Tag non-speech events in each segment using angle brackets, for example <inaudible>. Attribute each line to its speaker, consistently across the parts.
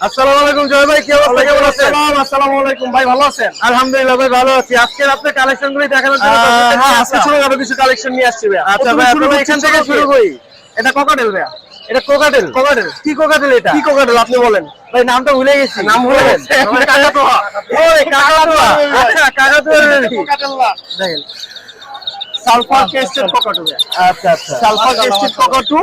Speaker 1: আসসালামু আলাইকুম জয় ভাই কি অবস্থা কেমন আছেন?
Speaker 2: আসসালামু আলাইকুম ভাই ভালো আছেন?
Speaker 1: আলহামদুলিল্লাহ ভাই ভালো আছি। আজকের আপনার কালেকশন গুলি দেখানোর জন্য
Speaker 2: হ্যাঁ আজকে
Speaker 1: আসা।
Speaker 2: ছোট কিছু কালেকশন নিয়ে আসছি ভাই
Speaker 1: আচ্ছা ভাই
Speaker 2: শুরু
Speaker 1: শুরু এখান থেকে শুরু করি।
Speaker 2: এটা কোকাটেল ভাইয়া।
Speaker 1: এটা কোকাটেল
Speaker 2: কোকাটেল
Speaker 1: কি কোকাটেল এটা?
Speaker 2: কি কোকাটেল আপনি বলেন।
Speaker 1: ভাই নামটা ভুলে গেছি।
Speaker 2: নাম ভুলে গেছে। <laughs>
Speaker 1: কাকাতুয়া। ওই কাকাতুয়া। আচ্ছা কাকাতুয়া।
Speaker 2: কোকাটেল না
Speaker 1: দেখেন
Speaker 2: সালফার টেস্টেড কোকাটেল
Speaker 1: আচ্ছা আচ্ছা।
Speaker 2: সালফার টেস্টেড কোকাটু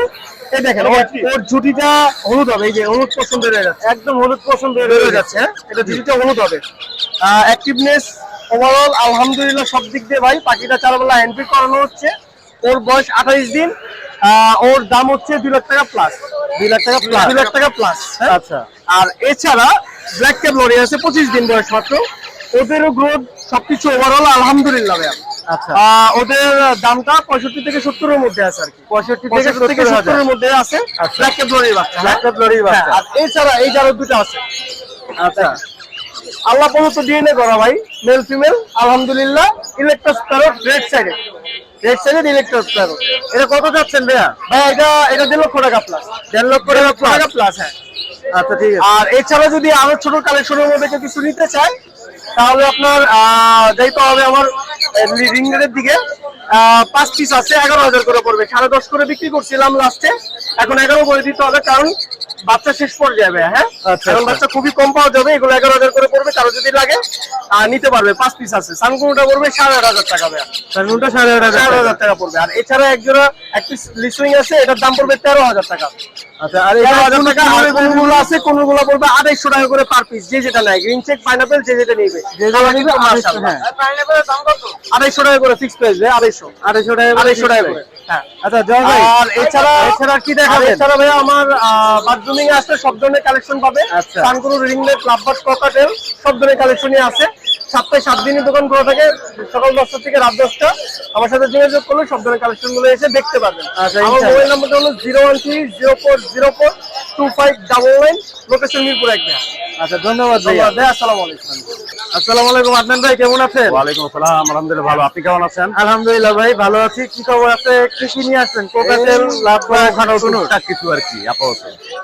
Speaker 2: এই দেখেন ওর ওর ঝুটিটা হলুদ হবে এই যে হলুদ পছন্দ হয়ে যাচ্ছে।
Speaker 1: একদম হলুদ পছন্দ
Speaker 2: বেরোয় যাচ্ছে হ্যাঁ? এটা ঝুটিটা হলুদ হবে। অ্যাক্টিভনেস ওভারঅল আলহামদুলিল্লাহ সব দিক দিয়ে ভাই পাখিটা চারবেলা হ্যান্ডপিক করানো হচ্ছে। ওর বয়স আঠাইশ দিন ওর দাম হচ্ছে দুই লাখ টাকা প্লাস
Speaker 1: দুই লাখ টাকা প্লাস
Speaker 2: দুই লাখ টাকা প্লাস
Speaker 1: আচ্ছা।
Speaker 2: আর এছাড়া ব্ল্যাক ক্যাপ লরি আছে পঁচিশ দিন বয়স মাত্র। ওদেরও গ্রোথ সবকিছু ওভারঅল আলহামদুলিল্লাহ আহ, ওদের দামটা পঁয়ষট্টি থেকে সত্তরের মধ্যে আছে আর কি।
Speaker 1: পঁয়ষট্টি থেকে
Speaker 2: সত্তরের মধ্যে আছে।
Speaker 1: আচ্ছা।
Speaker 2: ব্ল্যাক ক্যাপ বাচ্চা
Speaker 1: ব্ল্যাক কাপ
Speaker 2: হ্যাঁ,
Speaker 1: বাচ্চা।
Speaker 2: আর এছাড়া এই যারও দুটো আছে।
Speaker 1: আচ্ছা।
Speaker 2: আল্লাহ প্রদত্ত ডিএনএ করা ভাই মেল ফিমেল আলহামদুলিল্লাহ ইলেকট্রাস প্যারট রেড সাইডে
Speaker 1: রেড সাইডের ইলেকট্রোড এটা কত যাচ্ছেন ভাইয়া?
Speaker 2: ভাই এটা এটা দেড় লক্ষ টাকা প্লাস
Speaker 1: দেড় লক্ষ টাকা
Speaker 2: প্লাস হ্যাঁ।
Speaker 1: আচ্ছা ঠিক আছে।
Speaker 2: আর এছাড়া যদি আরও ছোট কালেকশনের মধ্যে কিছু নিতে চায় তাহলে আপনার যাইতে হবে আমার রিং রেটের দিকে পাঁচ পিস আছে, এগারো হাজার করে পড়বে। সাড়ে দশ করে বিক্রি করছিলাম লাস্টে এখন এগারো করে দিতে হবে, কারণ বাচ্চা শেষ পর্যায়ে ভাই, হ্যাঁ?
Speaker 1: আচ্ছা,
Speaker 2: এখন
Speaker 1: আচ্ছা।
Speaker 2: বাচ্চা খুবই কম পাওয়া যাবে এগুলো এগারো হাজার করে পড়বে কারও যদি লাগে আহ, নিতে পারবে পাঁচ পিস আছে। সানকুনুটা পড়বে সাড়ে আট হাজার টাকা ভাইয়া।
Speaker 1: সাড়ে আট হাজার
Speaker 2: তেরো
Speaker 1: টাকা।
Speaker 2: হাজার টাকা পড়বে। আর এছাড়া এক জোড়া এক পিস লিসুইং আছে এটার দাম পড়বে তেরো হাজার টাকা।
Speaker 1: আচ্ছা আর
Speaker 2: তেরো হাজার টাকা কোনগুলো আছে কোনগুলো পড়বে আড়াইশো টাকা করে পার পিস যে যেটা নেয় গ্রিন চেক পাইনাপেল যে যেটা নিবে।
Speaker 1: যে যেটা নিবে, আড়াইশো, হ্যাঁ।
Speaker 2: আড়াইশো টাকা করে ফিক্স প্রাইস আড়াইশো।
Speaker 1: আড়াইশো টাকা করে
Speaker 2: আড়াইশো টাকা করে হ্যাঁ।
Speaker 1: আচ্ছা জয় ভাই।
Speaker 2: আর এছাড়া
Speaker 1: এছাড়া কি
Speaker 2: আর
Speaker 1: দেখাবেন
Speaker 2: এছাড়া ভাই আমার বাথরুমিং আছে সব ধরনের কালেকশন পাবে।
Speaker 1: আচ্ছা।
Speaker 2: রিংলেট রিং লাভবার্ড ককাটেল সব ধরনের কালেকশনই আছে। সপ্তাহে সাত দিনই দোকান খোলা থাকে সকাল দশটা থেকে রাত দশটা। আমার সাথে যোগাযোগ করলে সব ধরনের কালেকশনগুলো এসে দেখতে পাবেন
Speaker 1: আচ্ছা,
Speaker 2: আমার। মোবাইল নাম্বারটা হলো zero one three zero four zero four two five double nine location Mirpur এক
Speaker 1: আচ্ছা ধন্যবাদ
Speaker 2: ভাই আসসালামু আলাইকুম
Speaker 1: আসসালামু আলাইকুম। আদনান ভাই কেমন আছেন?
Speaker 3: ওয়ালাইকুম আসসালাম আলহামদুলিল্লাহ ভালো। আপনি কেমন আছেন?
Speaker 1: আলহামদুলিল্লাহ ভাই ভালো আছি। কি খবর আছে? কি কি নিয়ে আসছেন? কোকাটেল লাভ
Speaker 3: ওখানে কিছু আর কি আপাতত।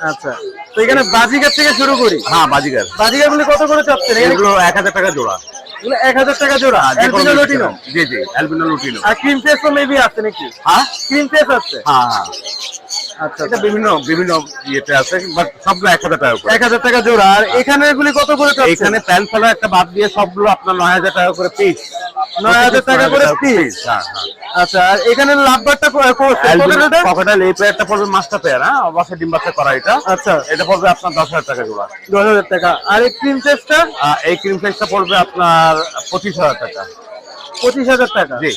Speaker 1: আচ্ছা তো এখানে বাজিগার থেকে শুরু করি?
Speaker 3: হ্যাঁ বাজিগার
Speaker 1: বাজিগার গুলি কত করে চাচ্ছেন?
Speaker 3: এগুলো এক হাজার টাকা জোড়া।
Speaker 1: এক হাজার টাকা জোড়া। অ্যালবিনো লটিনো
Speaker 3: জি জি অ্যালবিনো লুটিনো
Speaker 1: আর ক্রিম ফেস তো মেবি আছে নাকি?
Speaker 3: হ্যাঁ।
Speaker 1: ক্রিম ফেস আছে?
Speaker 3: হ্যাঁ হ্যাঁ। এটা বিভিন্ন বিভিন্ন ইয়েতে আছে বাট সবগুলো এক হাজার টাকা করে
Speaker 1: এক হাজার টাকা জোড়া। আর এখানে গুলি কত করে
Speaker 3: এখানে ফেলা একটা বাদ দিয়ে সবগুলো আপনার নয় হাজার টাকা করে পিস
Speaker 1: নয় হাজার টাকা করে পিস
Speaker 3: হ্যাঁ হ্যাঁ।
Speaker 1: আচ্ছা আর এখানে লাভবারটা
Speaker 3: পকেটাল এই পেয়ারটা পড়বে মাস্টার পেয়ার হ্যাঁ? অবশ্যই ডিম বাচ্চা করা এটা।
Speaker 1: আচ্ছা।
Speaker 3: এটা পড়বে আপনার দশ হাজার টাকা জোড়া।
Speaker 1: দশ হাজার টাকা। আর এই ক্রিম ফেসটা
Speaker 3: এই ক্রিম ফেসটা পড়বে আপনার পঁচিশ হাজার টাকা।
Speaker 1: পঁচিশ হাজার টাকা।
Speaker 3: জি।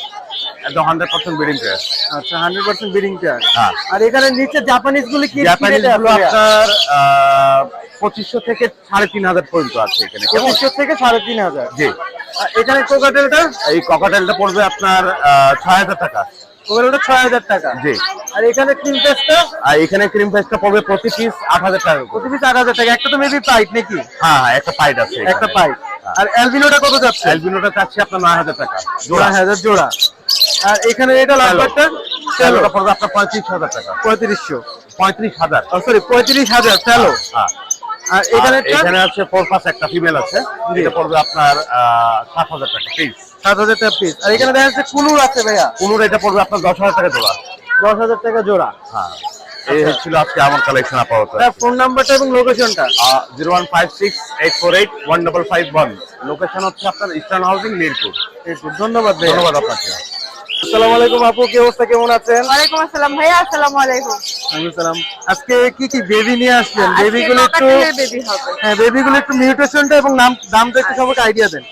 Speaker 3: একদম হান্ড্রেড পার্সেন্ট পেয়ার
Speaker 1: আচ্ছা হান্ড্রেড পার্সেন্ট বিডিং
Speaker 3: হ্যাঁ।
Speaker 1: আর এখানে নিচে জাপানিজ গুলি কি
Speaker 3: জাপানিজগুলো আপনার পঁচিশশো থেকে সাড়ে তিন হাজার পর্যন্ত আছে এখানে।
Speaker 1: পঁচিশশো থেকে সাড়ে তিন হাজার।
Speaker 3: জি।
Speaker 1: এখানে কোকাটেলটা
Speaker 3: এই ককাটেলটা পড়বে আপনার ছয় হাজার টাকা।
Speaker 1: কোকাটেলটা ছয় হাজার টাকা।
Speaker 3: জি।
Speaker 1: আর এখানে ক্রিম ফেসটা
Speaker 3: আর এখানে ক্রিম ফেসটা পড়বে প্রতি পিস আট হাজার টাকা
Speaker 1: প্রতি পিস আট হাজার টাকা। একটা তো মেবি পাইট নাকি?
Speaker 3: হ্যাঁ হ্যাঁ একটা পাইড আছে
Speaker 1: একটা পাইট আর অ্যালবিনোটা কত যাচ্ছে?
Speaker 3: অ্যালবিনোটা চাচ্ছি আপনার নয় হাজার টাকা।
Speaker 1: জোড়া। হাজার জোড়া। আর এখানে এটা লাভবারটা
Speaker 3: তেলোটা পড়বে আপনার পঁয়ত্রিশ হাজার টাকা।
Speaker 1: পঁয়ত্রিশশো।
Speaker 3: পঁয়ত্রিশ হাজার।
Speaker 1: সরি পঁয়ত্রিশ হাজার চলো
Speaker 3: হ্যাঁ।
Speaker 1: আর
Speaker 3: এখানে
Speaker 1: এখানে
Speaker 3: এখানে আছে ফোর পাস একটা ফিমেল আছে। এটা পড়বে আপনার সাত হাজার টাকা পিস
Speaker 1: সাত হাজার টাকা পিস আর এখানে দেখা যাচ্ছে কুনুর আছে ভাইয়া।
Speaker 3: পনেরো এটা পড়বে আপনার দশ হাজার টাকা জোড়া।
Speaker 1: দশ হাজার টাকা জোড়া।
Speaker 3: হ্যাঁ। এই হচ্ছিল আজকে আমার কালেকশন আপাতত।
Speaker 1: ফোন নাম্বারটা এবং লোকেশনটা
Speaker 3: zero one five six eight four eight one double five one location হচ্ছে আপনার ইস্টার্ন হাউসিং মিরপুর
Speaker 1: ধন্যবাদ
Speaker 3: ধন্যবাদ আপনাকে।
Speaker 1: আসসালামু আলাইকুম আপু কি অবস্থা কেমন আছেন?
Speaker 4: ওয়ালাইকুম আসসালাম ভাইয়া আসসালামু আলাইকুম।
Speaker 1: আসসালাম। আজকে কি কি বেবি নিয়ে আসছেন
Speaker 4: আজকে
Speaker 1: বেবি গুলো একটু হ্যাঁ বেবি গুলো একটু মিউটেশনটা এবং নাম দামটা একটু সবাইকে আইডিয়া দেন।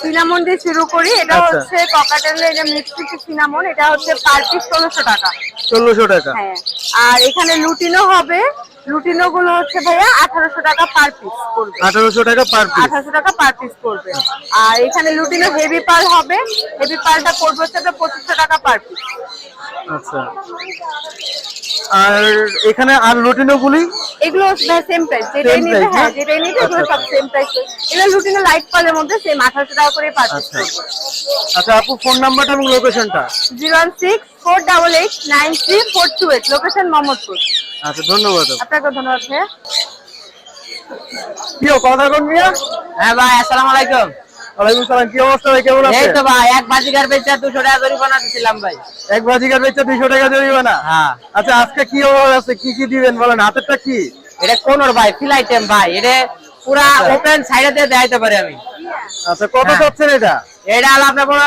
Speaker 4: সিনামন দিয়ে শুরু করি। এটা
Speaker 1: আচ্ছা।
Speaker 4: হচ্ছে ককাটেলের যে মিক্সড সিনামন এটা হচ্ছে পার পিস ষোলোশো টাকা।
Speaker 1: ষোলোশো টাকা।
Speaker 4: হ্যাঁ। আর এখানে লুটিনো হবে। লুটিনো গুলো হচ্ছে ভাইয়া আঠারোশো টাকা পার পিস পড়বে।
Speaker 1: আঠারোশো টাকা পার পিস
Speaker 4: আঠারোশো টাকা পার পিস পড়বে। আর এখানে লুটিনো হেভি পাল হবে। হেভি পালটা পড়বে হচ্ছে পঁচিশশো টাকা পার পিস
Speaker 1: আচ্ছা। আর এখানে আর লুটিনো গুলি?
Speaker 4: এগুলো সেম প্রাইস যেটাই
Speaker 1: price,
Speaker 4: হ্যাঁ যেটাই নিবে এগুলো
Speaker 1: আচ্ছা,
Speaker 4: সব সেম প্রাইস এগুলো লুটিনো লাইট পালের মধ্যে সেম আঠারোশো টাকা করে পার
Speaker 1: আচ্ছা। আচ্ছা আপু ফোন নাম্বারটা এবং লোকেশনটা
Speaker 4: zero one six four double eight nine three four two eight location Mohammadpur.
Speaker 1: আচ্ছা ধন্যবাদ আপু।
Speaker 4: আপনাকে ধন্যবাদ ভাইয়া।
Speaker 1: কি কথা কোন মিয়া।
Speaker 5: হ্যাঁ ভাই আসসালামু আলাইকুম।
Speaker 1: ওয়ালাইকুম সালাম কি অবস্থা ভাই? কেমন
Speaker 5: এই তো ভাই এক বাজিকার বেচা দুশো টাকা জরিমানা দিছিলাম ভাই।
Speaker 1: এক বাজিকার বেচে দুইশো টাকা জরিমানা?
Speaker 5: হ্যাঁ।
Speaker 1: আচ্ছা আজকে কি অফার আছে? কি কি দিবেন বলেন? হাতেরটা কি?
Speaker 5: এটা কোন ভাই ফিল আইটেম ভাই। এটা পুরা ওপেন সাইডে দিয়ে দেখাইতে পারি আমি।
Speaker 1: আচ্ছা কত
Speaker 5: হ্যাঁ।
Speaker 1: চাচ্ছেন এটা?
Speaker 5: এটা হলো আপনার পুরো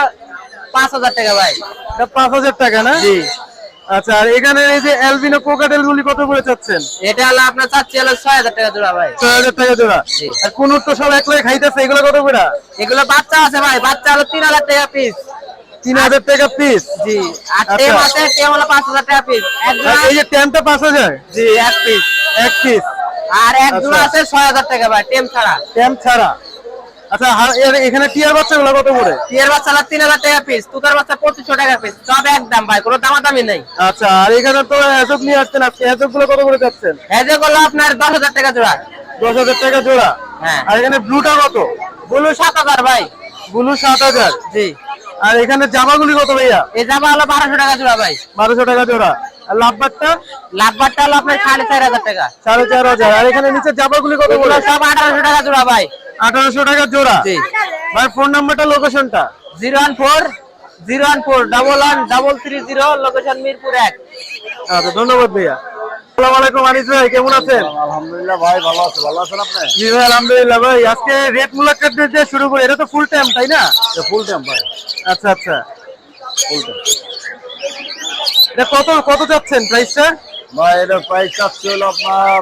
Speaker 5: পাঁচ হাজার টাকা ভাই।
Speaker 1: এটা পাঁচ হাজার টাকা না?
Speaker 5: জি।
Speaker 1: আচ্ছা আর এখানে এই যে অ্যালবিনো কোকাটেল গুলি কত করে চাচ্ছেন?
Speaker 5: এটা হলো আপনার চাচ্ছি হলো ছয় হাজার টাকা জোড়া ভাই।
Speaker 1: ছয় হাজার টাকা জোড়া। আর কোন তো সব এক লাখ খাইতেছে এগুলো কত করে?
Speaker 5: এগুলো বাচ্চা আছে ভাই বাচ্চা হলো তিন হাজার টাকা পিস
Speaker 1: তিন হাজার টাকা পিস
Speaker 5: জি। আর
Speaker 1: আচ্ছা।
Speaker 5: টেম আছে টেম হলো পাঁচ হাজার টাকা পিস
Speaker 1: এই যে ট্যামটা পাঁচ হাজার?
Speaker 5: জি এক পিস
Speaker 1: এক পিস
Speaker 5: আর এক জোড়া
Speaker 1: আচ্ছা।
Speaker 5: আছে ছয় হাজার টাকা ভাই টেম ছাড়া।
Speaker 1: ট্যাম ছাড়া। আচ্ছা এর- এখানে টিয়ার বাচ্চাগুলো কত করে?
Speaker 5: টিয়ার বাচ্চা হলো তিন হাজার টাকা পিস তুতার বাচ্চা পঁচিশশো টাকা পিস সব একদম ভাই কোনো দামাদামি নেই।
Speaker 1: আচ্ছা আর এখানে তো এসব নিয়ে আসছেন আজকে এসব কত করে যাচ্ছেন?
Speaker 5: এই আপনার দশ হাজার টাকা জোড়া।
Speaker 1: দশ হাজার টাকা জোড়া?
Speaker 5: হ্যাঁ।
Speaker 1: আর এখানে ব্লুটা কত?
Speaker 5: ব্লু সাত হাজার ভাই।
Speaker 1: ব্লু সাত হাজার?
Speaker 5: জি।
Speaker 1: আর এখানে জামাগুলি কত ভাইয়া?
Speaker 5: এই জামা হলো বারোশো টাকা জোড়া ভাই।
Speaker 1: বারোশো টাকা জোড়া। আর লাভবারটা
Speaker 5: লাভবারটা হলো আপনার সাড়ে চার হাজার টাকা।
Speaker 1: সাড়ে চার হাজার। আর এখানে নিচে জামাগুলি কত করে?
Speaker 5: সব আঠারোশো টাকা জোড়া ভাই।
Speaker 1: আঠারোশো টাকা জোড়া। ভাই ফোন নাম্বারটা লোকেশনটা
Speaker 5: zero one four zero one four double one double three zero location Mirpur এক।
Speaker 1: আচ্ছা ধন্যবাদ ভাইয়া। আসসালামু আলাইকুম আনিস ভাই কেমন আছেন?
Speaker 3: আলহামদুলিল্লাহ ভাই ভালো আছে। ভালো আছেন আপনি?
Speaker 1: জি ভাই আলহামদুলিল্লাহ ভাই আজকে রেট মুলাকাত দিয়ে শুরু করে। এটা তো ফুল টাইম তাই না?
Speaker 3: ফুল টাইম ভাই।
Speaker 1: আচ্ছা আচ্ছা। এটা কত কত যাচ্ছেন প্রাইসটা
Speaker 3: ভাই এটা প্রাইস হলো আপনার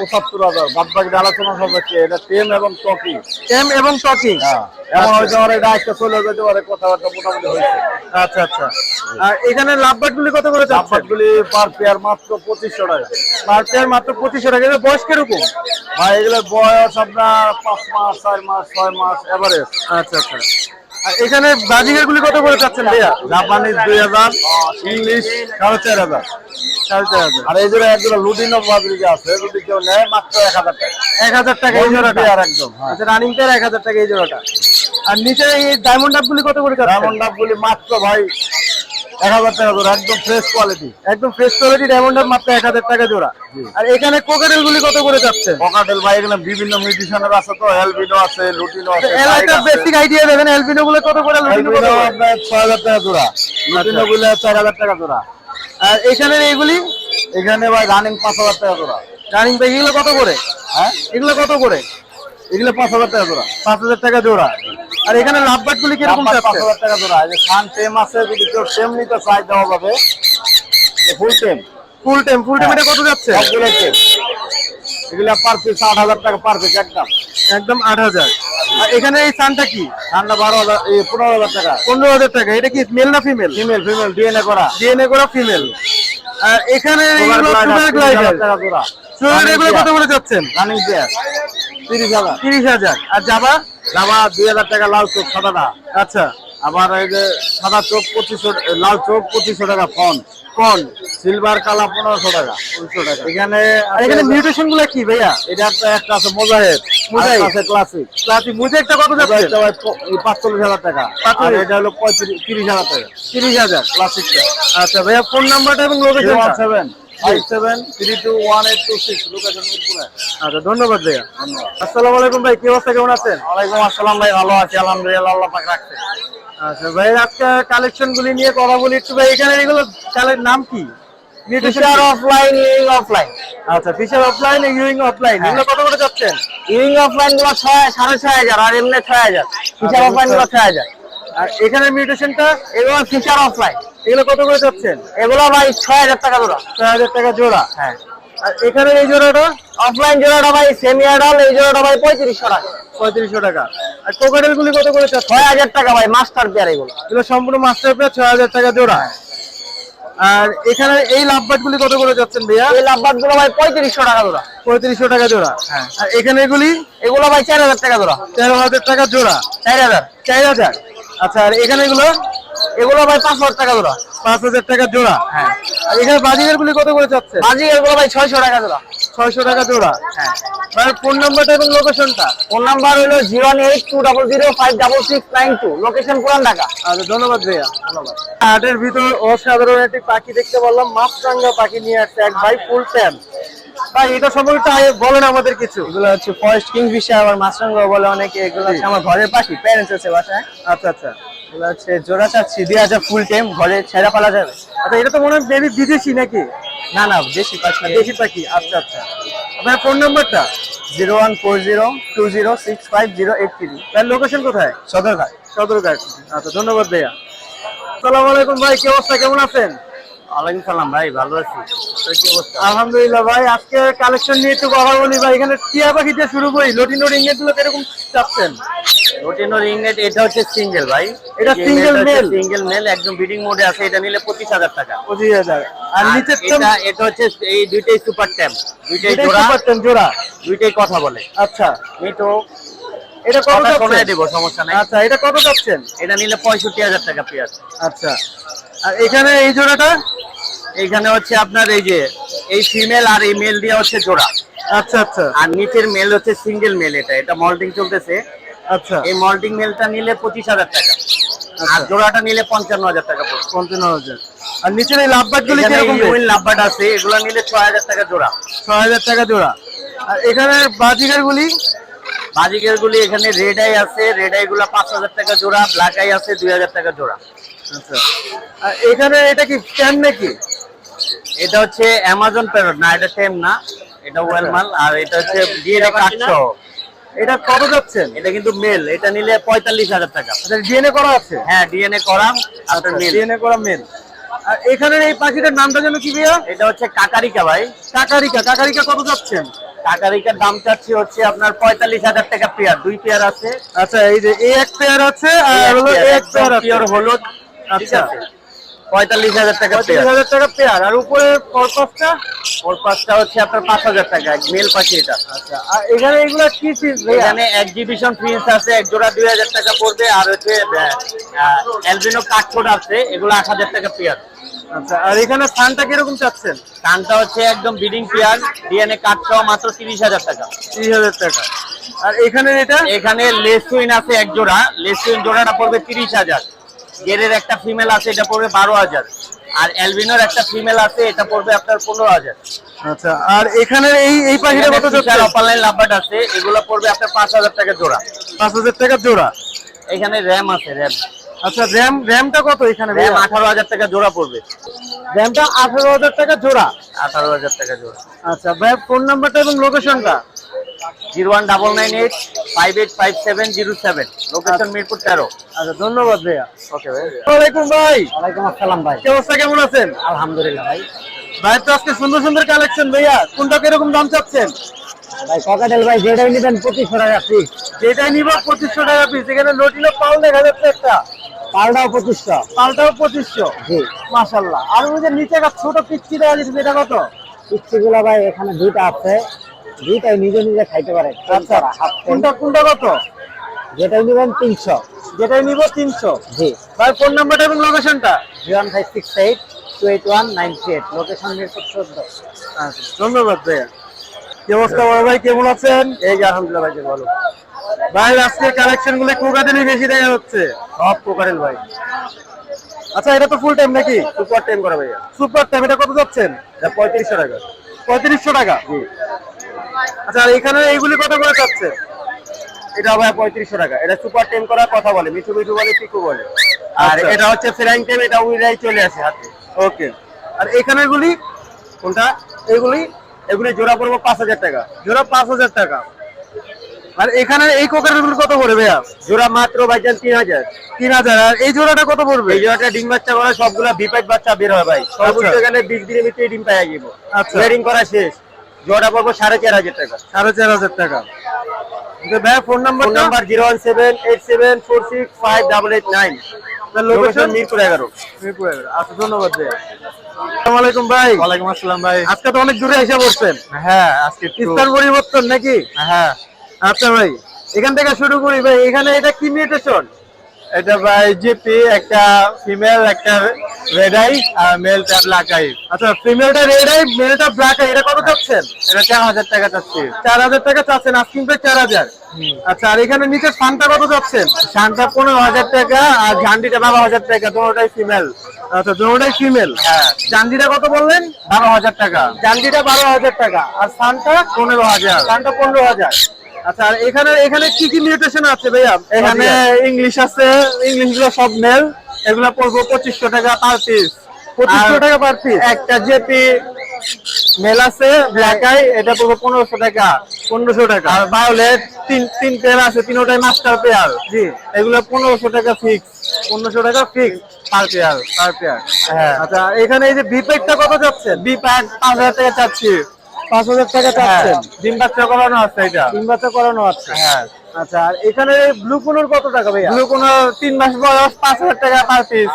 Speaker 3: পঁচাত্তর হাজার। বাদ বাকি আলোচনা সাপেক্ষে এটা টেম এবং টকি।
Speaker 1: এম এবং টকিং?
Speaker 3: হ্যাঁ এমন হয়তো আমার এটা একটা চলে যেতে পারে কথাবার্তা মোটামুটি হয়েছে।
Speaker 1: আচ্ছা আচ্ছা। আর এখানে লাভবাট গুলি কত করে
Speaker 3: চাপাতগুলি পার পেয়ার মাত্র পঁচিশশো টাকা।
Speaker 1: পার পেয়ার মাত্র পঁচিশশো টাকা। এদের বয়স কীরকম?
Speaker 3: ভাই এগুলোর বয়স আপনার পাঁচ মাস চার মাস ছয় মাস এভারেজ
Speaker 1: আচ্ছা আচ্ছা। এখানে বাজিগার গুলি কত করে চাচ্ছেন ভাইয়া?
Speaker 3: জাপানিজ দুই হাজার ইংলিশ সাড়ে চার হাজার।
Speaker 1: সাড়ে চার হাজার।
Speaker 3: আর এই জোড়া একজোড়া লুটিনো বাজরিকে আছে যদি কেউ নেয় মাত্র এক হাজার টাকা।
Speaker 1: এক হাজার টাকা এই জোড়াটা?
Speaker 3: আর একদম হ্যাঁ।
Speaker 1: আচ্ছা রানিং পেয়ার এক হাজার টাকা এই জোড়াটা। আর নিচে এই ডায়মন্ড আপ গুলি কত করে ডায়মন্ড
Speaker 3: ডায়মন্ড ডাবগুলি মাত্র ভাই এক হাজার টাকা জোড়া একদম ফ্রেশ কোয়ালিটি
Speaker 1: একদম ফ্রেশ কোয়ালিটি ডায়মন্ড মাত্র এক হাজার টাকা জোড়া। আর এখানে কোকারেল গুলি কত করে যাচ্ছে?
Speaker 3: পকাটেল ভাই এখানে বিভিন্ন মিউজিশিয়ানের আছে তো এলবিনো আছে লুটিনো আছে
Speaker 1: এলাকার বেসিক আইডিয়া দেবেন এলবিনো গুলো কত করে লুটিনো কত
Speaker 3: আপনার ছয় হাজার টাকা জোড়া লুটিনো গুলো চার হাজার টাকা জোড়া।
Speaker 1: আর এখানে এইগুলি?
Speaker 3: এখানে ভাই রানিং পাঁচ হাজার টাকা জোড়া।
Speaker 1: রানিং ভাই এগুলো কত করে?
Speaker 3: হ্যাঁ?
Speaker 1: এগুলো কত করে?
Speaker 3: এগুলো পাঁচ হাজার টাকা জোড়া।
Speaker 1: পাঁচ হাজার টাকা জোড়া। আর এখানে লাভবাট গুলি কীরকম
Speaker 3: পাঁচ হাজার টাকা জোড়া। এই সান টেম আছে যদি কেউ টেম নিতে চাই দেওয়া যাবে। ফুল টেম।
Speaker 1: ফুল টাইম ফুল টাইম এটা কত যাচ্ছে?
Speaker 3: সবগুলো টেম। এগুলো পার পিস আট হাজার টাকা পার পিস একদম।
Speaker 1: একদম আট হাজার। আর এখানে এই সানটা কি?
Speaker 3: বারো হাজার এই পনেরো হাজার টাকা।
Speaker 1: পনেরো হাজার টাকা। এটা কি মেল না ফিমেল
Speaker 3: ফিমেল ফিমেল ডিএনএ করা।
Speaker 1: ডিএনএ করা ফিমেল আর এখানে
Speaker 3: সুগার
Speaker 1: এইগুলো সুগার
Speaker 3: গ্লাইডার
Speaker 1: এগুলো কত করে যাচ্ছেন?
Speaker 3: রানিং পেয়ার তিরিশ হাজার।
Speaker 1: তিরিশ হাজার। আর জাবা
Speaker 3: দুই হাজার টাকা লাল চোখ সাদাটা
Speaker 1: আচ্ছা।
Speaker 3: আবার এই যে সাদা চোখ পঁচিশশো লাল চোখ পঁচিশশো টাকা ফন।
Speaker 1: কোন
Speaker 3: সিলভার কালা পনেরোশো টাকা পনেরোশো টাকা। এখানে
Speaker 1: এখানে মিউটেশনগুলো কি ভাইয়া?
Speaker 3: এটা একটা আছে মোজাহেদ
Speaker 1: মোজাহেদ।
Speaker 3: আছে ক্লাসিক।
Speaker 1: ক্লাসিক মুজে একটা কত যাচ্ছে?
Speaker 3: মোজাহেদটা পাঁচচল্লিশ হাজার টাকা। আর এটা হলো পঁয়ত্রিশ তিরিশ হাজার টাকা।
Speaker 1: তিরিশ হাজার।
Speaker 3: ক্লাসিকটা।
Speaker 1: আচ্ছা ভাইয়া ফোন নাম্বারটা এবং
Speaker 3: ওয়ান
Speaker 1: লোকেশনটা
Speaker 3: সেভেন।
Speaker 1: আচ্ছা ধন্যবাদ ভাইয়া। আসসালামু আলাইকুম ভাই কি অবস্থা কেমন আছেন?
Speaker 3: ওয়ালাইকুম আসসালাম ভাই ভালো আছি আলহামদুলিল্লাহ আল্লাহ পাক রাখছে।
Speaker 1: আচ্ছা ভাই আজকে কালেকশন গুলি নিয়ে কথা বলি একটু ভাই এখানে এগুলো নাম কি?
Speaker 5: ফিচার অফলাইন ইউইং অফলাইন
Speaker 1: আচ্ছা ফিশার অফলাইন ইউইং অফলাইন এগুলো কত করে যাচ্ছেন?
Speaker 5: ইউইং অফলাইনগুলো ছয় সাড়ে ছয় হাজার আর এমনি ছয় হাজার। ফিচার অফলাইনগুলো ছয় হাজার।
Speaker 1: আর এখানে মিউটেশনটা
Speaker 5: এগুলো ফিচার অফলাইন
Speaker 1: এগুলো কত করে যাচ্ছেন
Speaker 5: এগুলো ভাই ছয় হাজার টাকা জোড়া।
Speaker 1: ছয় হাজার টাকা জোড়া।
Speaker 5: হ্যাঁ।
Speaker 1: আর এখানে এই জোড়াটা?
Speaker 5: অফলাইন জোড়াটা ভাই সেমি অ্যাডাল এই জোড়াটা ভাই পঁয়ত্রিশশো টাকা।
Speaker 1: পঁয়ত্রিশশো টাকা। আর কোকাটেল গুলি কত করে
Speaker 5: ছয় হাজার টাকা ভাই মাস্টার পেয়ার এগুলো।
Speaker 1: এগুলো সম্পূর্ণ মাস্টার প্লেয়ার ছয় হাজার টাকা জোড়া। আর এখানে এই লাভবাট গুলি কত করে যাচ্ছেন ভাইয়া?
Speaker 5: এই লাভবাদগুলো ভাই পঁয়ত্রিশশো টাকা জোড়া।
Speaker 1: পঁয়ত্রিশশো টাকা জোড়া। আর এখানে এগুলি?
Speaker 5: এগুলো ভাই চার হাজার টাকা জোড়া।
Speaker 1: তেরো হাজার টাকা জোড়া।
Speaker 5: চার হাজার।
Speaker 1: চার হাজার। আচ্ছা আর এখানে এগুলো?
Speaker 5: এগুলো ভাই পাঁচ হাজার টাকা জোড়া।
Speaker 1: পাঁচ হাজার টাকা জোড়া?
Speaker 5: হ্যাঁ।
Speaker 1: আর এখানে বাজিগার গুলি কত করে যাচ্ছে?
Speaker 5: বাজি এগুলো ভাই ছয়শো টাকা জোড়া।
Speaker 1: ছয়শো টাকা জোড়া?
Speaker 5: হ্যাঁ।
Speaker 1: ফোন নাম্বারটা এবং লোকেশনটা
Speaker 5: ফোন নাম্বার হলো zero eight two double zero five double six nine two. Location Puran Dhaka.
Speaker 1: আচ্ছা ধন্যবাদ ভাইয়া। ধন্যবাদ। হাটের ভিতর অসাধারণ একটি পাখি দেখতে পারলাম। মাছরাঙ্গা পাখি নিয়ে আসছে এক ভাই ফুল ট্যাম ভাই এটা সম্পর্কে বলেন আমাদের কিছু।
Speaker 5: এগুলো হচ্ছে ফরেস্ট আবার মাছরাঙ্গ বলে অনেকে এগুলো হচ্ছে আমার ঘরের পাখি প্যারেন্টস আছে বাসায়।
Speaker 1: আচ্ছা আচ্ছা।
Speaker 5: এগুলো হচ্ছে জোড়া চাচ্ছি দুই হাজার ফুল টাইম ঘরে ছেড়া ফেলা যাবে।
Speaker 1: আচ্ছা এটা তো মনে হয় বেবি বিদেশি নাকি?
Speaker 5: না না দেশি পাখি
Speaker 1: দেশি পাখি আচ্ছা আচ্ছা। আপনার ফোন নাম্বারটা
Speaker 5: zero one four zero two zero six five zero eight three.
Speaker 1: তার লোকেশন কোথায়?
Speaker 5: সদরঘাট।
Speaker 1: সদরঘাট। আচ্ছা ধন্যবাদ ভাইয়া। আসসালামু আলাইকুম ভাই কি অবস্থা? কেমন আছেন?
Speaker 5: ওয়ালাইকুম সালাম ভাই ভালো আছি।
Speaker 1: আলহামদুলিল্লাহ ভাই আজকে কালেকশন নিয়ে একটু কথা বলি ভাই। এখানে টিয়া পাখি দিয়ে শুরু করি। লটিনো রিঙ্গেটগুলো কীরকম চাচ্ছেন?
Speaker 5: এটা হচ্ছে সিঙ্গেল ভাই।
Speaker 1: এটা?
Speaker 5: সিঙ্গেল মেল একদম বিডিং মোডে আছে। এটা নিলে পঁচিশ হাজার টাকা।
Speaker 1: পঁচিশ হাজার। আর
Speaker 5: এটা এটা হচ্ছে এই দুইটাই সুপার ট্যাম্প দুইটাই
Speaker 1: এটাই
Speaker 5: জোড়া।
Speaker 1: সুপার টেন জোড়া।
Speaker 5: দুইটাই কথা বলে।
Speaker 1: আচ্ছা।
Speaker 5: মিটো
Speaker 1: এটা কত
Speaker 5: দেবো সমস্যা নাই।
Speaker 1: আচ্ছা এটা কত
Speaker 5: এটা নিলে পঁয়ষট্টি হাজার টাকা পেয়ার
Speaker 1: আচ্ছা। আর এখানে এই জোড়াটা
Speaker 5: এখানে হচ্ছে আপনার এই যে এই ফিমেল আর এই মেল দিয়ে হচ্ছে জোড়া।
Speaker 1: আচ্ছা আচ্ছা।
Speaker 5: আর নিচের মেল হচ্ছে সিঙ্গেল মেল এটা এটা মল্টিং চলতেছে।
Speaker 1: আচ্ছা।
Speaker 5: এই মল্টিং মেলটা নিলে পঁচিশ হাজার টাকা। আর জোড়াটা নিলে পঞ্চান্ন হাজার টাকা পড়বে।
Speaker 1: পঞ্চান্ন হাজার। আর নিচের এই লাভবাট গুলি কীরকম
Speaker 5: লাভবাট আছে এগুলো নিলে ছয় হাজার টাকা জোড়া।
Speaker 1: ছয় হাজার টাকা জোড়া। আর এখানে বাজিকার গুলি?
Speaker 5: বাজিকের গুলি এখানে রেড আই আছে রেড আই গুলা পাঁচ হাজার টাকা জোড়া ব্ল্যাক আই আছে দুই হাজার টাকা জোড়া।
Speaker 1: আচ্ছা। এখানে এটা কি ফ্যান নাকি?
Speaker 5: এটা হচ্ছে অ্যামাজন প্যারট না এটা সেম না। এটা ওয়েল মাল আর এটা হচ্ছে ডিএনএ কাটছো
Speaker 1: এটা কত যাচ্ছেন
Speaker 5: এটা কিন্তু মেল এটা নিলে পঁয়তাল্লিশ হাজার টাকা।
Speaker 1: ডিএনএ করা আছে?
Speaker 5: হ্যাঁ ডিএনএ করা আপনার মেল
Speaker 1: ডিএনএ করা মেল আর এখানের এই পাখিটার নামটা যেন কি ভাইয়া?
Speaker 5: এটা হচ্ছে কাকারিকা ভাই।
Speaker 1: কাকারিকা কাকারিকা কত যাচ্ছেন?
Speaker 5: কাকারিকার দাম চাচ্ছি হচ্ছে আপনার পঁয়তাল্লিশ হাজার টাকা পেয়ার দুই পেয়ার আছে।
Speaker 1: আচ্ছা এই যে এই এক পেয়ার আছে আর হলো এক পেয়ার
Speaker 5: পিওর হলুদ।
Speaker 1: আচ্ছা।
Speaker 5: পঁয়তাল্লিশ হাজার টাকা
Speaker 1: হাজার টাকা পেয়ার। আর উপরে পরপাসটা
Speaker 5: ওর হচ্ছে আপনার পাঁচ হাজার টাকা মেল পাখি এটা।
Speaker 1: আচ্ছা। আর এখানে এগুলা কি ফিস
Speaker 5: এখানে এক্সিবিশন প্রিন্স আছে এক জোড়া দুই হাজার টাকা পড়বে আর হচ্ছে অ্যালবিনো কাঠছোট আছে এগুলো আট হাজার টাকা পেয়ার।
Speaker 1: আচ্ছা। আর এখানে স্থানটা কীরকম চাচ্ছেন?
Speaker 5: কানটা হচ্ছে একদম বিডিং পেয়ার ডিএনএ কাঠ সহ মাত্র তিরিশ হাজার টাকা।
Speaker 1: ত্রিশ হাজার টাকা। আর এখানে এটা?
Speaker 5: এখানে লেসুইন আছে এক জোড়া লেসুইন জোড়াটা পড়বে তিরিশ হাজার। গেরের একটা ফিমেল আছে এটা পড়বে বারো হাজার। আর অ্যালবিনোর একটা ফিমেল আছে এটা পড়বে আপনার পনেরো হাজার।
Speaker 1: আচ্ছা আর এখানে এই এই পাখিটা কত যাচ্ছে?
Speaker 5: অপারলাইন লাভবাট আছে এগুলো পড়বে আপনার পাঁচ হাজার টাকা জোড়া।
Speaker 1: পাঁচ হাজার টাকা জোড়া?
Speaker 5: এখানে র্যাম আছে র্যাম
Speaker 1: আচ্ছা র্যাম র্যামটা কত এখানে?
Speaker 5: র্যাম আঠারো হাজার টাকা জোড়া পড়বে।
Speaker 1: র্যামটা আঠারো হাজার টাকা জোড়া?
Speaker 5: আঠারো হাজার টাকা জোড়া।
Speaker 1: আচ্ছা ভাই ফোন নাম্বারটা এবং লোকেশনটা
Speaker 5: zero one double nine eight five eight five seven zero seven. Location Mirpur তেরো।
Speaker 1: আচ্ছা ধন্যবাদ ভাইয়া।
Speaker 5: ওকে ভাই।
Speaker 1: ওয়ালাইকুম ভাই।
Speaker 5: ওয়ালাইকুম আসসালাম ভাই।
Speaker 1: কি অবস্থা কেমন আছেন?
Speaker 5: আলহামদুলিল্লাহ ভাই।
Speaker 1: ভাই তো আজকে সুন্দর সুন্দর কালেকশন ভাইয়া। কোনটা কীরকম দাম চাচ্ছেন?
Speaker 5: ভাই ককাটেল ভাই যেটাই নেবেন পঁচিশশো টাকা ফিক্স
Speaker 1: যেটাই নিব পঁচিশশো টাকা পিস এখানে পাল দেখা যাচ্ছে একটা।
Speaker 5: পালটাও পঁচিশশো।
Speaker 1: পালটাও পঁচিশশো।
Speaker 5: জি।
Speaker 1: মাশাল্লাহ আর ওই যে নিচে একটা ছোট পিচ্ছি দেওয়া এটা কত?
Speaker 5: পিচ্ছিগুলো ভাই এখানে দুইটা আছে। দুইটাই নিজে নিজে খাইতে পারে।
Speaker 1: আচ্ছা কোনটা কোনটা কত?
Speaker 5: যেটাই নেবেন তিনশো।
Speaker 1: যেটাই নিব তিনশো।
Speaker 5: জি।
Speaker 1: ভাই ফোন নাম্বারটা এবং লোকেশনটা?
Speaker 5: Zero one five six eight two eight one nine three eight. Location Mirpur চোদ্দ।
Speaker 1: আচ্ছা ধন্যবাদ ভাইয়া। কি অবস্থা বড় ভাই? কেমন আছেন?
Speaker 5: এই যে আলহামদুলিল্লাহ ভাই ভালো।
Speaker 1: ভাই আজকের কালেকশনগুলো কোকাতেনই বেশি দেখা যাচ্ছে
Speaker 5: সব কোকারেল ভাই।
Speaker 1: আচ্ছা এটা তো ফুল টাইম নাকি?
Speaker 5: সুপার টাইম করা ভাইয়া।
Speaker 1: সুপার টাইম এটা কত যাচ্ছেন?
Speaker 5: এটা পঁয়ত্রিশশো টাকা।
Speaker 1: পঁয়ত্রিশশো টাকা? আচ্ছা এখানে এইগুলি কত করে যাচ্ছে?
Speaker 5: এটা ভাই পঁয়ত্রিশশো টাকা। এটা সুপার করা কথা বলে মিঠু মিঠু বলে পিকু বলে। আর
Speaker 1: আচ্ছা।
Speaker 5: এটা হচ্ছে ফ্রাইং টাইম এটা উইরাই চলে আসে হাতে।
Speaker 1: ওকে। আর এখানে গুলি
Speaker 5: কোনটা? এগুলি? এগুলি জোড়া পড়ব পাঁচ হাজার টাকা।
Speaker 1: জোড়া পাঁচ হাজার টাকা। আর এখানে এই কোকারের গুলি কত পড়বে ভাইয়া?
Speaker 5: জোড়া মাত্র ভাইজান তিন হাজার।
Speaker 1: তিন হাজার। আর এই জোড়াটা কত পড়বে?
Speaker 5: এই জোড়াটা ডিম বাচ্চা করা সবগুলা বিপাইট বাচ্চা বের হয় ভাই। সর্বোচ্চ এখানে বিশ দিনের ভিতরে ডিম পাই যাব।
Speaker 1: আচ্ছা।
Speaker 5: করা শেষ। জোড়া পড়ব সাড়ে চার হাজার টাকা।
Speaker 1: সাড়ে চার হাজার টাকা। তো ভাইয়া phone
Speaker 5: phone
Speaker 1: number
Speaker 5: zero one seven eight seven four six five double eight nine. Location
Speaker 1: location
Speaker 5: Mirpur এগারো।
Speaker 1: আচ্ছা ধন্যবাদ আলাইকুম ভাই।
Speaker 5: ওয়ালাইকুম আসসালাম ভাই।
Speaker 1: আজকে তো অনেক দূরে এসে পড়ছেন।
Speaker 5: হ্যাঁ আজকে
Speaker 1: স্থান পরিবর্তন নাকি?
Speaker 5: হ্যাঁ।
Speaker 1: আচ্ছা ভাই এখান থেকে শুরু করি ভাই। এখানে এটা কি মিউটেশন
Speaker 6: এটা ভাই জিপি একটা ফিমেল একটা রেড আই আর মেলটা ব্ল্যাক আই
Speaker 1: আচ্ছা ফিমেলটা রেড আই মেলটা ব্ল্যাক আই এটা কত চাচ্ছেন?
Speaker 6: এটা চার হাজার টাকা চাচ্ছি।
Speaker 1: চার হাজার টাকা চাচ্ছেন আস্কিং প্রাইস চার হাজার। আচ্ছা আর এখানে নিচে ফানটা কত চাচ্ছেন?
Speaker 6: শানটা পনেরো হাজার টাকা আর ঝান্ডিটা বারো হাজার টাকা দুটোটাই ফিমেল
Speaker 1: আচ্ছা দুটোটাই ফিমেল
Speaker 6: হ্যাঁ।
Speaker 1: জান্ডিটা কত বললেন?
Speaker 6: বারো হাজার টাকা।
Speaker 1: জান্ডিটা বারো হাজার টাকা। আর সানটা
Speaker 6: পনেরো হাজার।
Speaker 1: সানটা পনেরো হাজার। আচ্ছা আর এখানে এখানে কি কি মিউটেশন আছে ভাইয়া?
Speaker 6: এখানে ইংলিশ আছে ইংলিশগুলো সব মেল এগুলো পড়ব পঁচিশশো টাকা পার পিস
Speaker 1: পঁচিশশো টাকা পার পিস
Speaker 6: একটা জেপি মেল আছে ব্ল্যাক আই এটা পড়ব পনেরোশো টাকা।
Speaker 1: পনেরোশো টাকা।
Speaker 6: আর ভায়োলেট তিন তিন পেয়ার আছে তিনটাই মাস্টার পেয়ার
Speaker 1: জি।
Speaker 6: এগুলো পনেরোশো টাকা ফিক্স
Speaker 1: পনেরোশো টাকা fix
Speaker 6: per pair
Speaker 1: per pair
Speaker 6: হ্যাঁ।
Speaker 1: আচ্ছা এখানে এই যে বিপেকটা কত যাচ্ছেন
Speaker 6: বি প্যাক পাঁচ হাজার টাকা চাচ্ছি।
Speaker 1: পাঁচ হাজার টাকা
Speaker 6: হ্যাঁ।
Speaker 1: চাচ্ছেন।
Speaker 6: ডিম বাচ্চা করানো আছে এটা।
Speaker 1: তিন বাচ্চা করানো আছে।
Speaker 6: হ্যাঁ।
Speaker 1: আচ্ছা আর এখানে ব্লু কোনোর কত টাকা ভাইয়া?
Speaker 6: এগুলো কোনো তিন মাস বয়স পাঁচ হাজার টাকা পার পিস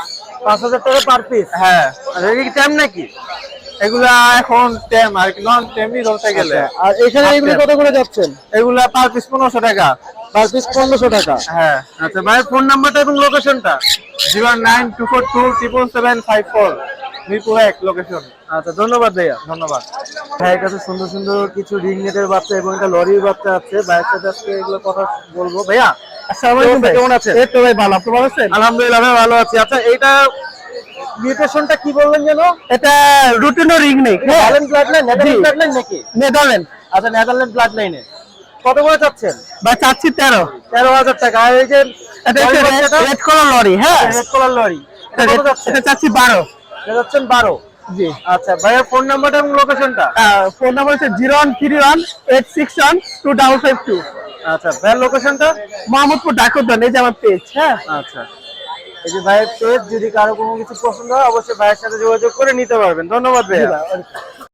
Speaker 1: পাঁচ হাজার টাকা পার পিস
Speaker 6: হ্যাঁ।
Speaker 1: আচ্ছা এটা কি টাইম নাকি?
Speaker 6: এগুলা এখন টেম আর কি নন টেমই ধরতে গেলে।
Speaker 1: আর এখানে এগুলো কত করে যাচ্ছেন?
Speaker 6: এগুলা পার পিস পনেরোশো টাকা।
Speaker 1: পার পিস পনেরোশো টাকা।
Speaker 6: হ্যাঁ।
Speaker 1: আচ্ছা ভাইয়ের ফোন নাম্বারটা এবং লোকেশনটা
Speaker 6: zero nine two four two triple seven five four. Mirpur এক লোকেশন
Speaker 1: আচ্ছা ধন্যবাদ ভাইয়া।
Speaker 6: ধন্যবাদ।
Speaker 1: ভাইয়ের কাছে সুন্দর সুন্দর কিছু রিং নেটের বাচ্চা এবং একটা লরির বাচ্চা আছে। ভাইয়ের সাথে আজকে এগুলো কথা বলব। ভাইয়া আসসালামু আলাইকুম ভাই? কেমন আছেন?
Speaker 6: এই তো ভাই ভালো। আপনি ভালো আছেন?
Speaker 1: আলহামদুলিল্লাহ ভাই ভালো আছি। আচ্ছা এইটা মিউটেশনটা কি বললেন যেন?
Speaker 6: এটা রুটিনো রিং নেই।
Speaker 1: Netherland blood line Netherland blood line নাকি?
Speaker 6: নেদারল্যান্ড
Speaker 1: আচ্ছা নেদারল্যান্ড ব্লাড লাইনে কত করে চাচ্ছেন?
Speaker 6: বা চাচ্ছি তেরো।
Speaker 1: তেরো হাজার টাকা। আর এই যে
Speaker 6: রেড কলার লরি হ্যাঁ।
Speaker 1: Red collar lory. এটা
Speaker 6: চাচ্ছি বারো।
Speaker 1: এটা যাচ্ছেন বারো।
Speaker 6: জি।
Speaker 1: আচ্ছা ভাইয়ের ফোন নাম্বারটা এবং লোকেশনটা
Speaker 6: ফোন নাম্বার হচ্ছে zero one three one eight six one two double five two.
Speaker 1: আচ্ছা ভাইয়ের লোকেশনটা
Speaker 6: মোহাম্মদপুর ডাকুদ্দান এই যে আমার পেজ হ্যাঁ?
Speaker 1: আচ্ছা। এই যে ভাইয়ের পেজ যদি কারও কোনো কিছু পছন্দ হয় অবশ্যই ভাইয়ের সাথে যোগাযোগ করে নিতে পারবেন। ধন্যবাদ ভাইয়া।